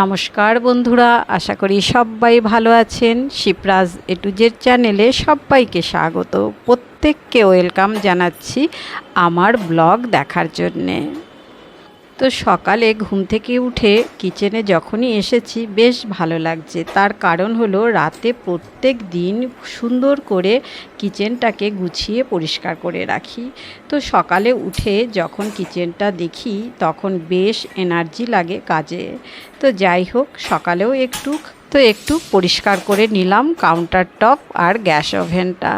নমস্কার বন্ধুরা, আশা করি সবাই ভালো আছেন। শিবরাজ এটুজের চ্যানেলে সবাইকে স্বাগত। প্রত্যেককে ওয়েলকাম জানাচ্ছি আমার ব্লগ দেখার জন্যে। তো সকালে ঘুম থেকে উঠে কিচেনে যখনই এসেছি, বেশ ভালো লাগছে। তার কারণ হলো রাতে প্রত্যেক দিন সুন্দর করে কিচেনটাকে গুছিয়ে পরিষ্কার করে রাখি। তো সকালে উঠে যখন কিচেনটা দেখি, তখন বেশ এনার্জি লাগে কাজে। তো যাই হোক, সকালেও একটু, তো একটু পরিষ্কার করে নিলাম কাউন্টার টপ আর গ্যাস ওভেনটা।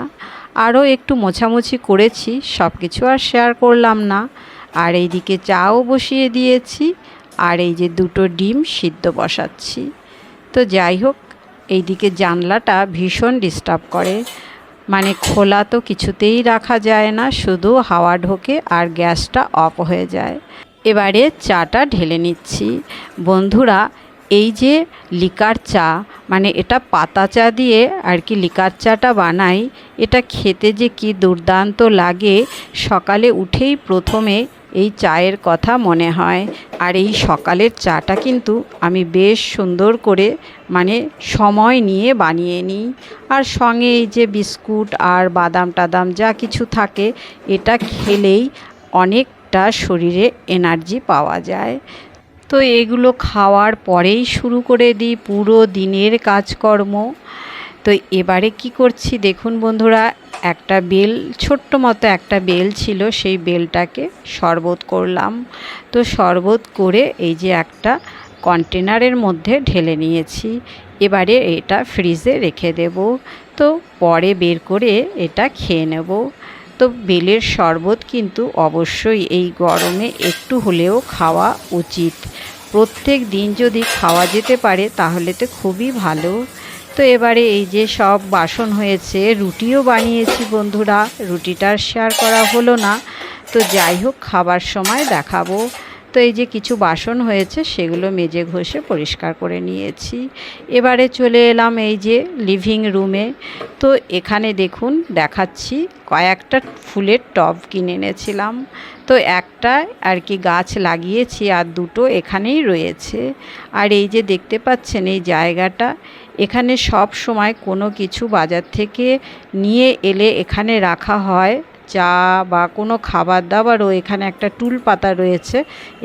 আরও একটু মোছামুছি করেছি সব কিছু আর শেয়ার করলাম না। আর এইদিকে চাও বসিয়ে দিয়েছি, আর এই যে দুটো ডিম সিদ্ধ বসাচ্ছি। তো যাই হোক, এইদিকে জানলাটা ভীষণ ডিস্টার্ব করে। মানে খোলা তো কিছুতেই রাখা যায় না, শুধু হাওয়া ঢোকে আর গ্যাসটা অফ হয়ে যায়। এবারে চাটা ঢেলে নিচ্ছি। বন্ধুরা, এই যে লিকার চা মানে এটা পাতা চা দিয়ে আর কি লিকার চাটা বানাই, এটা খেতে যে কি দুর্দান্ত লাগে, সকালে উঠেই প্রথমে এই চায়ের কথা মনে হয়। আর এই সকালের চাটা কিন্তু আমি বেশ সুন্দর করে মানে সময় নিয়ে বানিয়ে নিই। আর সঙ্গে এই যে বিস্কুট আর বাদাম টাদাম যা কিছু থাকে, এটা খেলেই অনেকটা শরীরে এনার্জি পাওয়া যায়। তো এগুলো খাওয়ার পরেই শুরু করে দিই পুরো দিনের কাজকর্ম। তো এবারে কি করছি দেখুন বন্ধুরা, একটা বেল, ছোট্ট মতো একটা বেল ছিল, সেই বেলটাকে শরবত করলাম। তো শরবত করে এই যে একটা কন্টেনারের মধ্যে ঢেলে নিয়েছি। এবারে এটা ফ্রিজে রেখে দেব। তো পরে বের করে এটা খেয়ে নেব। তো বেলের শরবত কিন্তু অবশ্যই এই গরমে একটু হলেও খাওয়া উচিত। প্রত্যেক দিন যদি খাওয়া যেতে পারে, তাহলে তো খুবই ভালো। তো এবারে এই যে সব বাসন হয়েছে, রুটিও বানিয়েছি বন্ধুরা। রুটিটা শেয়ার করা হলো না। তো যাই হোক, খাবার সময় দেখাবো। তো এই যে কিছু বাসন হয়েছে, সেগুলো মেজে ঘষে পরিষ্কার করে নিয়েছি। এবারে চলে এলাম এই যে লিভিং রুমে তো এখানে দেখুন, দেখাচ্ছি কয়েকটা ফুলের টব কিনে এনেছিলাম। তো একটা আর কি গাছ লাগিয়েছি, আর দুটো এখানেই রয়েছে। আর এই যে দেখতে পাচ্ছেন, এই জায়গাটা এখানে সব সময় কোনো কিছু বাজার থেকে নিয়ে এলে এখানে রাখা হয়। চা বা কোনো খাবার দাবারও এখানে একটা টুল পাতা রয়েছে,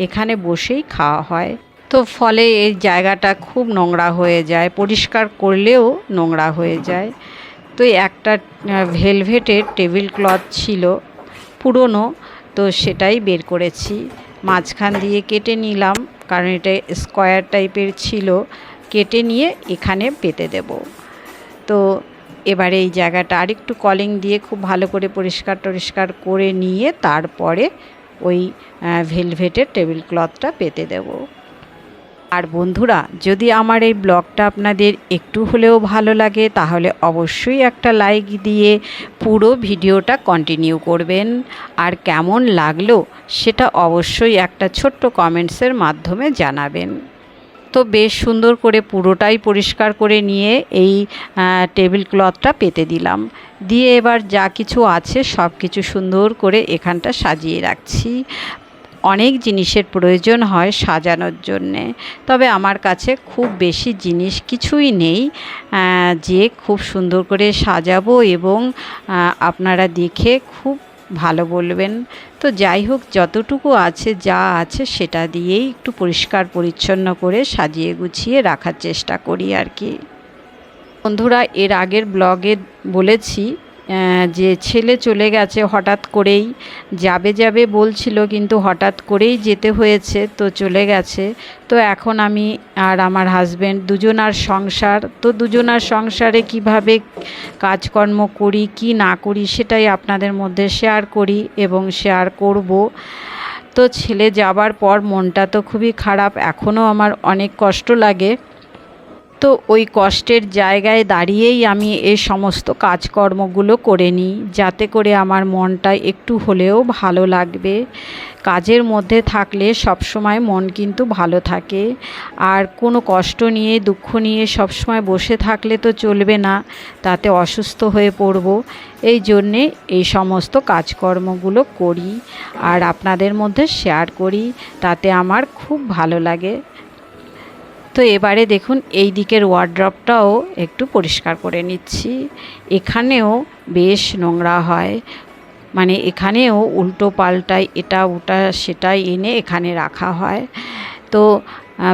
এখানে বসেই খাওয়া হয়। তো ফলে এই জায়গাটা খুব নোংরা হয়ে যায়, পরিষ্কার করলেও নোংরা হয়ে যায়। তো একটা ভেলভেটের টেবিল ক্লথ ছিল পুরনো, তো সেটাই বের করেছি। মাঝখান দিয়ে কেটে নিলাম, কারণ এটা স্কোয়ার টাইপের ছিল। কেটে নিয়ে এখানে পেতে দেব। তো এবারে এই জায়গাটা আরেকটু কলিং দিয়ে খুব ভালো করে পরিষ্কার টরিষ্কার করে নিয়ে তারপরে ওই ভেলভেটের টেবিল ক্লথটা পেতে দেব। আর বন্ধুরা, যদি আমার এই ব্লগটা আপনাদের একটু হলেও ভালো লাগে, তাহলে অবশ্যই একটা লাইক দিয়ে পুরো ভিডিওটা কন্টিনিউ করবেন। আর কেমন লাগল, সেটা অবশ্যই একটা ছোট্ট কমেন্টসের মাধ্যমে জানাবেন। তো বেশ সুন্দর করে পুরোটাই পরিষ্কার করে নিয়ে এই টেবিল ক্লথটা পেতে দিলাম। দিয়ে এবার যা কিছু আছে সব কিছু সুন্দর করে এখানটা সাজিয়ে রাখছি। অনেক জিনিসের প্রয়োজন হয় সাজানোর জন্যে, তবে আমার কাছে খুব বেশি জিনিস কিছুই নেই। যে খুব সুন্দর করে সাজাবো এবং আপনারা দেখে খুব ভালো বলবেন। তো যাই হোক, যতটুকু আছে যা আছে সেটা দিয়েই একটু পরিষ্কার পরিচ্ছন্ন করে সাজিয়ে গুছিয়ে রাখার চেষ্টা করি আর কি। বন্ধুরা, এর আগের ব্লগে বলেছি যে ছেলে চলে গেছে, হঠাৎ করেই যাবে যাবে বলছিল, কিন্তু হঠাৎ করেই যেতে হয়েছে, তো চলে গেছে। তো এখন আমি আর আমার হাজব্যান্ড দুজনার সংসার, তো দুজনার সংসারে কীভাবে কাজকর্ম করি, কি না করি, সেটাই আপনাদের মধ্যে শেয়ার করি এবং শেয়ার করব। তো ছেলে যাবার পর মনটা তো খুবই খারাপ, এখনও আমার অনেক কষ্ট লাগে। তো ওই কষ্টের জায়গায় দাঁড়িয়েই আমি এই সমস্ত কাজকর্মগুলো করে নিই, যাতে করে আমার মনটা একটু হলেও ভালো লাগবে। কাজের মধ্যে থাকলে সবসময় মন কিন্তু ভালো থাকে। আর কোনো কষ্ট নিয়ে, দুঃখ নিয়ে সবসময় বসে থাকলে তো চলবে না, তাতে অসুস্থ হয়ে পড়ব। এই জন্যে এই সমস্ত কাজকর্মগুলো করি আর আপনাদের মধ্যে শেয়ার করি, তাতে আমার খুব ভালো লাগে। তো এবারে দেখুন, এই দিকের ওয়ার্ড্রপটাও একটু পরিষ্কার করে নিচ্ছি। এখানেও বেশ নোংরা হয়। মানে এখানেও উল্টো পাল্টায় এটা, ওটা, সেটাই এনে এখানে রাখা হয়। তো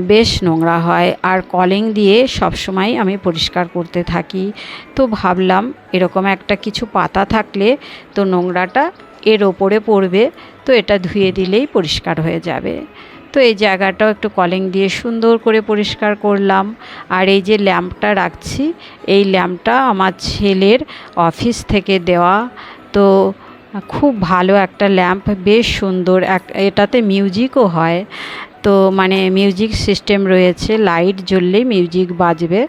বেশ নোংরা হয়। আর কলিং দিয়ে সবসময় আমি পরিষ্কার করতে থাকি। তো ভাবলাম, এরকম একটা কিছু পাতা থাকলে তো নোংরাটা এর ওপরে পড়বে। তো এটা ধুয়ে দিলেই পরিষ্কার হয়ে যাবে। তো এই জায়গাটাও একটু কলিং দিয়ে সুন্দর করে পরিষ্কার করলাম। আর এই যে ল্যাম্পটা রাখছি, এই ল্যাম্পটা আমার ছেলের অফিস থেকে দেওয়া। তো খুব ভালো একটা ল্যাম্প, বেশ সুন্দর। এক, এটাতে মিউজিকও হয়। তো মানে মিউজিক সিস্টেম রয়েছে, লাইট জ্বললেই মিউজিক বাজবে।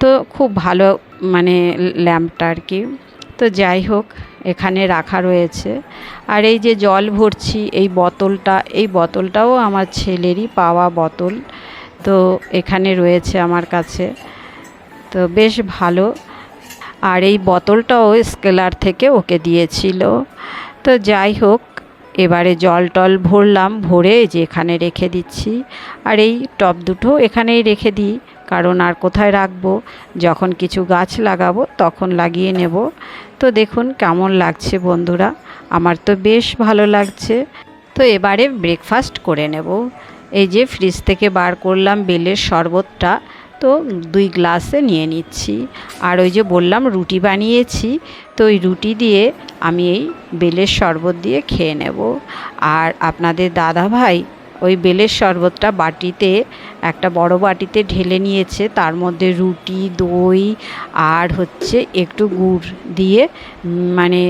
তো খুব ভালো মানে ল্যাম্পটা আর কি। তো যাই হোক, এখানে রাখা রয়েছে। আর এই যে জল ভরছি, এই বোতলটা, এই বোতলটাও আমার ছেলেরই পাওয়া বোতল। তো এখানে রয়েছে আমার কাছে। তো বেশ ভালো। আর এই বোতলটাও স্কেলার থেকে ওকে দিয়েছিল। তো যাই হোক, এবারে জল টল ভরলাম, ভরে যে এখানে রেখে দিচ্ছি। আর এই টব দুটো এখানেই রেখে দিই, কারণ আর কোথায় রাখব? যখন কিছু গাছ লাগাবো, তখন লাগিয়ে নেব। তো দেখুন কেমন লাগছে বন্ধুরা। আমার তো বেশ ভালো লাগছে। তো এবারে ব্রেকফাস্ট করে নেব। এই যে ফ্রিজ থেকে বার করলাম বেলের শরবতটা, তো দুই গ্লাসে নিয়ে নিচ্ছি। আর ওই যে বললাম রুটি বানিয়েছি, তো ওই রুটি দিয়ে আমি এই বেলের শরবত দিয়ে খেয়ে নেব। আর আপনাদের দাদা ভাই ওই বেলের শরবতটা বাটিতে, একটা বড় বাটিতে ঢেলে নিয়েছে। তার মধ্যে রুটি, দই আর হচ্ছে একটু গুড় দিয়ে মানে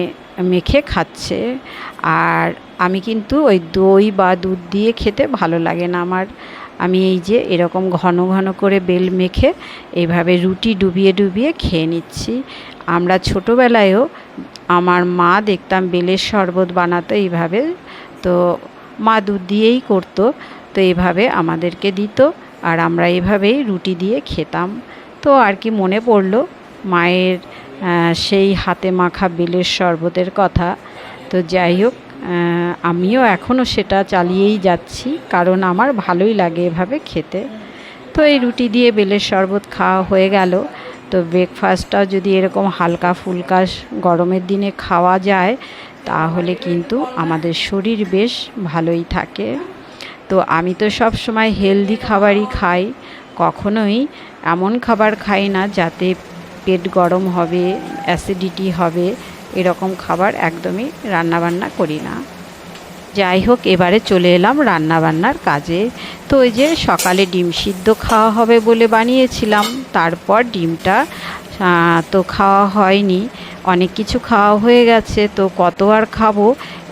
মেখে খাচ্ছে। আর আমি কিন্তু ওই দই বা দুধ দিয়ে খেতে ভালো লাগে না আমার। আমি এই যে এরকম ঘন ঘন করে বেল মেখে এইভাবে রুটি ডুবিয়ে ডুবিয়ে খেয়ে নিচ্ছি। আমরা ছোটোবেলায়ও আমার মা দেখতাম বেলের শরবত বানাতো এইভাবে। তো মা দুধ দিয়েই করতো, তো এভাবে আমাদেরকে দিত আর আমরা এভাবেই রুটি দিয়ে খেতাম। তো আর কি মনে পড়ল, মায়ের সেই হাতে মাখা বেলের শরবতের কথা। তো যাই হোক আমিও এখনও সেটা চালিয়েই যাচ্ছি, কারণ আমার ভালোই লাগে এভাবে খেতে। তো এই রুটি দিয়ে বেলের শরবত খাওয়া হয়ে গেল। তো ব্রেকফাস্টটাও যদি এরকম হালকা ফুলকা গরমের দিনে খাওয়া যায় তাহলে কিন্তু আমাদের শরীর বেশ ভালোই থাকে। তো আমি তো সব সময় হেলদি খাবারই খাই, কখনোই এমন খাবার খাই না যাতে পেট গরম হবে অ্যাসিডিটি হবে, এরকম খাবার একদমই রান্নাবান্না করি না। যাই হোক, এবারে চলে এলাম রান্নাবান্নার কাজে। তো ওই যে সকালে ডিম সিদ্ধ খাওয়া হবে বলে বানিয়েছিলাম, তারপর ডিমটা তো খাওয়া হয়নি। অনেক কিছু খাওয়া হয়ে গেছে, তো কত আর খাব?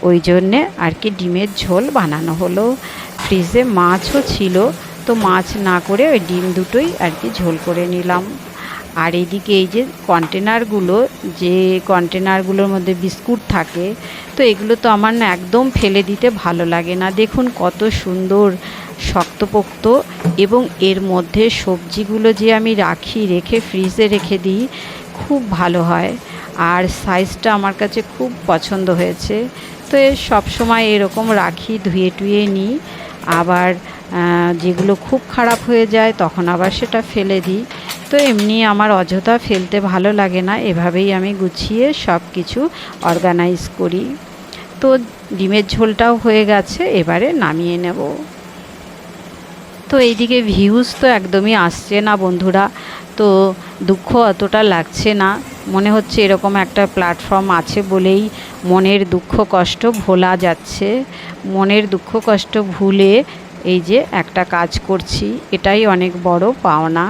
ওই জন্যে আর কি ডিমের ঝোল বানানো হলো। ফ্রিজে মাছও ছিল, তো মাছ না করে ওই ডিম দুটোই আর কি ঝোল করে নিলাম। আর এইদিকে এই যে কন্টেনারগুলো, যে কন্টেনারগুলোর মধ্যে বিস্কুট থাকে, তো এগুলো তো আমার না একদম ফেলে দিতে ভালো লাগে না। দেখুন কত সুন্দর শক্তপোক্ত এবং এর মধ্যে সবজিগুলো যে আমি রাখি, রেখে, ফ্রিজে রেখে দিই, খুব ভালো হয়। আর সাইজটা আমার কাছে খুব পছন্দ হয়েছে। তো এ সবসময় এরকম রাখি, ধুয়ে টুয়ে নিই। আবার যেগুলো খুব খারাপ হয়ে যায়, তখন আবার সেটা ফেলে দিই। তো এমনি আমার অযথা ফেলতে ভালো লাগে না, এভাবেই আমি গুছিয়ে সব কিছু অর্গানাইজ করি। তো ডিমের ঝোলটাও হয়ে গেছে, এবারে নামিয়ে নেব। তো এইদিকে ভিউজ তো একদমই আসছে না বন্ধুরা। তো দুঃখ অতটা লাগছে না। মনে হচ্ছে এরকম একটা প্ল্যাটফর্ম আছে বলেই মনের দুঃখ কষ্ট ভোলা যাচ্ছে। মনের দুঃখ কষ্ট ভুলে এই যে একটা কাজ করছি, এটাই অনেক বড় পাওনা।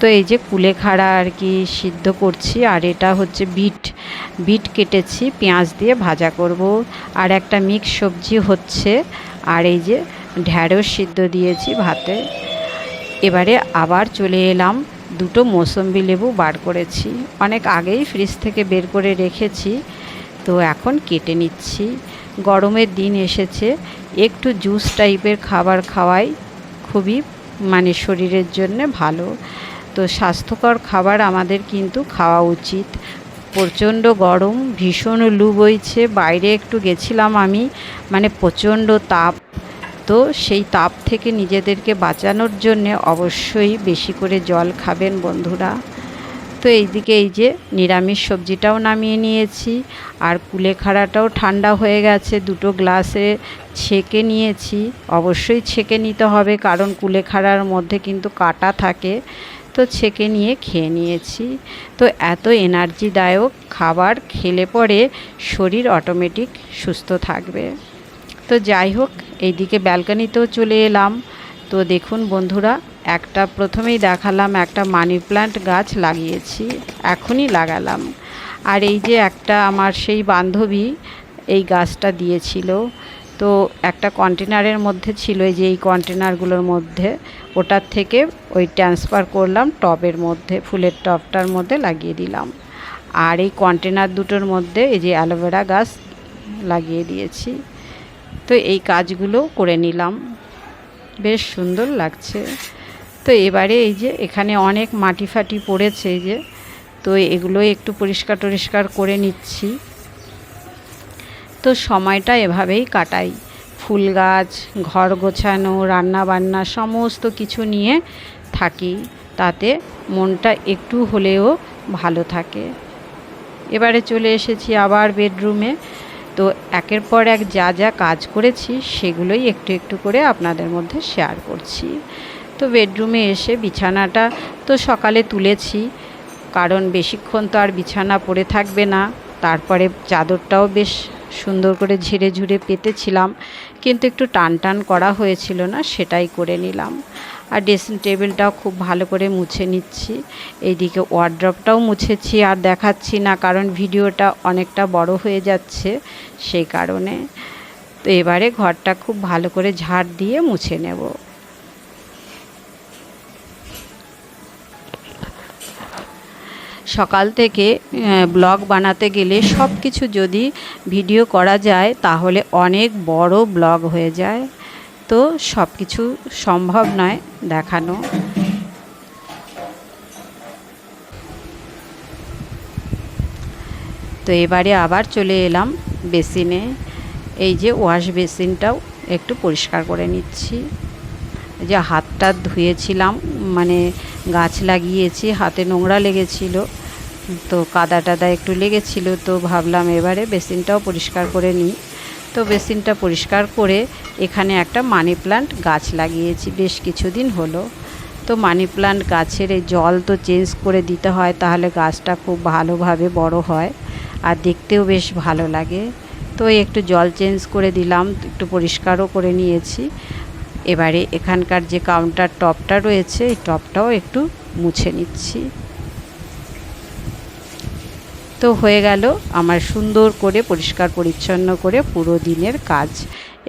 তো এই যে কুলেখাড়া আর কি সিদ্ধ করছি, আর এটা হচ্ছে বিট। বিট কেটেছি, পেঁয়াজ দিয়ে ভাজা করব। আর একটা মিক্স সবজি হচ্ছে। আর এই যে ঢ্যাঁড়স সিদ্ধ দিয়েছি ভাতে। এবারে আবার চলে এলাম, দুটো মৌসম্বি লেবু বার করেছি। অনেক আগেই ফ্রিজ থেকে বের করে রেখেছি, তো এখন কেটে নিচ্ছি। গরমের দিন এসেছে, একটু জুস টাইপের খাবার খাওয়াই খুবই মানে শরীরের জন্য ভালো। তো স্বাস্থ্যকর খাবার আমাদের কিন্তু খাওয়া উচিত। প্রচণ্ড গরম, ভীষণ লু বইছে, বাইরে একটু গেছিলাম আমি মানে প্রচণ্ড তাপ। তো সেই তাপ থেকে নিজেদেরকে বাঁচানোর জন্যে অবশ্যই বেশি করে জল খাবেন বন্ধুরা। তো এইদিকে এই যে নিরামিষ সবজিটাও নামিয়ে নিয়েছি, আর কুলেখাড়াটাও ঠান্ডা হয়ে গেছে, দুটো গ্লাসে ছেঁকে নিয়েছি। অবশ্যই ছেঁকে নিতে হবে, কারণ কুলেখাড়ার মধ্যে কিন্তু কাটা থাকে। তো ছেঁকে নিয়ে খেয়ে নিয়েছি। তো এত এনার্জিদায়ক খাবার খেলে পরে শরীর অটোমেটিক সুস্থ থাকবে। তো যাই হোক এইদিকে ব্যালকানিতেও চলে এলাম। তো দেখুন বন্ধুরা, একটা প্রথমেই দেখালাম একটা মানি প্ল্যান্ট গাছ লাগিয়েছি, এখনই লাগালাম। আর এই যে একটা আমার সেই বান্ধবী এই গাছটা দিয়েছিল, তো একটা কন্টেনারের মধ্যে ছিল, এই যে এই কন্টেনারগুলোর মধ্যে। ওটার থেকে ওই ট্রান্সফার করলাম, টবের মধ্যে, ফুলের টবটার মধ্যে লাগিয়ে দিলাম। আর এই কন্টেনার দুটোর মধ্যে এই যে অ্যালোভেরা গাছ লাগিয়ে দিয়েছি। তো এই কাজগুলো করে নিলাম। বেশ সুন্দর লাগছে। তো এবারে এই যে এখানে অনেক মাটি ফাটি পড়েছে যে, তো এগুলো একটু পরিষ্কার টরিষ্কার করে নিচ্ছি। তো সময়টা এভাবেই কাটাই। ফুল গাছ, ঘর গোছানো রান্না বান্না সমস্ত কিছু নিয়ে থাকি। তাতে মনটা একটু হলেও ভালো থাকে। এবারে চলে এসেছি আবার বেডরুমে। তো একের পর এক যা যা কাজ করেছি সেগুলোই একটু একটু করে আপনাদের মধ্যে শেয়ার করছি। তো বেডরুমে এসে বিছানাটা তো সকালে তুলেছি, কারণ বেশিক্ষণ তো আর বিছানা পড়ে থাকবে না। তারপরে চাদরটাও বেশ সুন্দর করে ঝিরে ঝুরে পেতেছিলাম, কিন্তু একটু টান টান করা হয়েছিল না, সেটাই করে নিলাম। আর ড্রেসিং টেবিলটাও খুব ভালো করে মুছে নিচ্ছি। এইদিকে ওয়ার্ড্রপটাও মুছেছি আর দেখাচ্ছি না, কারণ ভিডিওটা অনেকটা বড় হয়ে যাচ্ছে সেই কারণে। তো এবারে ঘরটা খুব ভালো করে ঝাড় দিয়ে মুছে নেব। সকাল থেকে ব্লগ বানাতে গেলে সব কিছু যদি ভিডিও করা যায়, তাহলে অনেক বড় ব্লগ হয়ে যায়। তো সব কিছু সম্ভব নয় দেখানো। তো এবারে আবার চলে এলাম বেসিনে। এই যে ওয়াশ বেসিনটাও একটু পরিষ্কার করে নিচ্ছি। যে হাতটা ধুয়েছিলাম মানে গাছ লাগিয়েছি, হাতে নোংরা লেগেছিল, তো কাদা টাদা একটু লেগেছিল, তো ভাবলাম এবারে বেসিনটাও পরিষ্কার করে নিই। তো বেসিনটা পরিষ্কার করে এখানে একটা মানি প্লান্ট গাছ লাগিয়েছি, বেশ কিছুদিন হলো। তো মানি প্লান্ট গাছের এই জল তো চেঞ্জ করে দিতে হয়, তাহলে গাছটা খুব ভালোভাবে বড় হয় আর দেখতেও বেশ ভালো লাগে। তো একটু জল চেঞ্জ করে দিলাম, একটু পরিষ্কারও করে নিয়েছি। এবারে এখানকার যে কাউন্টার টপটা রয়েছে, এই টপটাও একটু মুছে নিচ্ছি। তো হয়ে গেল আমার সুন্দর করে, পরিষ্কার, পরিচ্ছন্ন করে পুরো দিনের কাজ।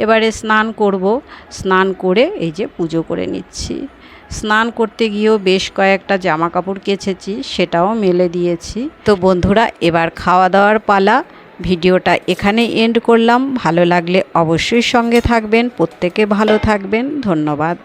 এবারে স্নান করব। স্নান করে এই যে পুজো করে নিচ্ছি। স্নান করতে গিয়েও বেশ কয়েকটা জামা কাপড় কেচেছি, সেটাও মেলে দিয়েছি। তো বন্ধুরা, এবার খাওয়া দাওয়ার পালা। ভিডিওটা এখানে এন্ড করলাম। ভালো লাগলে অবশ্যই সঙ্গে থাকবেন, প্রত্যেকে ভালো থাকবেন। ধন্যবাদ।